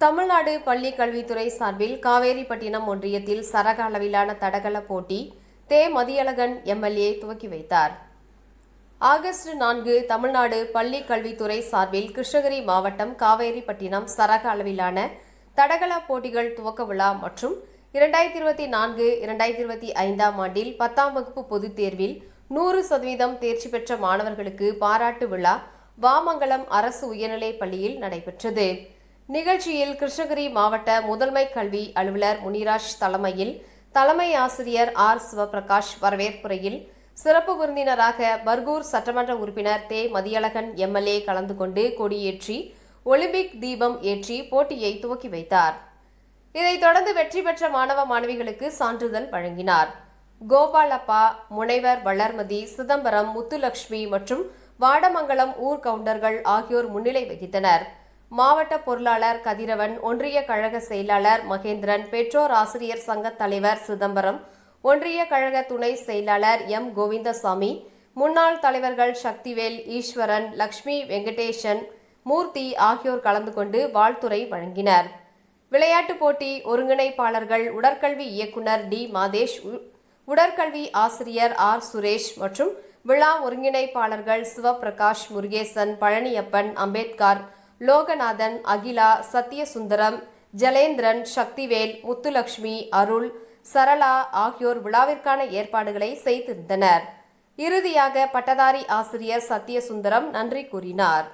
தமிழ்நாடு பள்ளி கல்வித்துறை சார்பில் காவேரிப்பட்டினம் ஒன்றியத்தில் சரக அளவிலான தடகள போட்டி தே. மதியழகன் எம்எல்ஏ துவக்கி வைத்தார். ஆகஸ்ட் நான்கு தமிழ்நாடு பள்ளி கல்வித்துறை சார்பில் கிருஷ்ணகிரி மாவட்டம் காவேரிப்பட்டினம் சரக அளவிலான தடகள போட்டிகள் துவக்க விழா மற்றும் இரண்டாயிரத்தி இருபத்தி நான்கு இரண்டாயிரத்தி இருபத்தி ஐந்தாம் ஆண்டில் பத்தாம் வகுப்பு பொதுத் தேர்வில் நூறு சதவீதம் தேர்ச்சி பெற்ற மாணவர்களுக்கு பாராட்டு விழா வாமங்கலம் அரசு உயர்நிலைப் பள்ளியில் நடைபெற்றது. நிகழ்ச்சியில் கிருஷ்ணகிரி மாவட்ட முதன்மை கல்வி அலுவலர் முனிராஜ் தலைமையில் தலைமை ஆசிரியர் ஆர் சிவபிரகாஷ் வரவேற்புரையில் சிறப்பு விருந்தினராக பர்கூர் சட்டமன்ற உறுப்பினர் தே. மதியழகன் எம்எல்ஏ கலந்து கொண்டு கொடியேற்றி ஒலிம்பிக் தீபம் ஏற்றி போட்டியை துவக்கி வைத்தார். இதைத் தொடர்ந்து வெற்றி பெற்ற மாணவ மாணவிகளுக்கு சான்றிதழ் வழங்கினார். கோபாலப்பா முனைவர் வளர்மதி சிதம்பரம் முத்துலட்சுமி மற்றும் வாடமங்கலம் ஊர் கவுண்டர்கள் ஆகியோர் முன்னிலை வகித்தனர். மாவட்ட பொருளாளர் கதிரவன் ஒன்றிய கழக செயலாளர் மகேந்திரன் பெற்றோர் ஆசிரியர் சங்க தலைவர் சிதம்பரம் ஒன்றிய கழக துணை செயலாளர் எம். கோவிந்தசாமி முன்னாள் தலைவர்கள் சக்திவேல் ஈஸ்வரன் லக்ஷ்மி வெங்கடேசன் மூர்த்தி ஆகியோர் கலந்து கொண்டு வாழ்த்துரை வழங்கினர். விளையாட்டுப் போட்டி ஒருங்கிணைப்பாளர்கள் உடற்கல்வி இயக்குனர் டி. மாதேஷ் உ- உடற்கல்வி ஆசிரியர் ஆர். சுரேஷ் மற்றும் விழா ஒருங்கிணைப்பாளர்கள் சிவபிரகாஷ் முருகேசன் பழனியப்பன் அம்பேத்கர் லோகநாதன் அகிலா சத்யசுந்தரம் ஜலேந்திரன் சக்திவேல் முத்துலக்ஷ்மி அருள் சரளா ஆகியோர் விழாவிற்கான ஏற்பாடுகளை செய்திருந்தனர். இறுதியாக பட்டதாரி ஆசிரியர் சத்யசுந்தரம் நன்றி கூறினார்.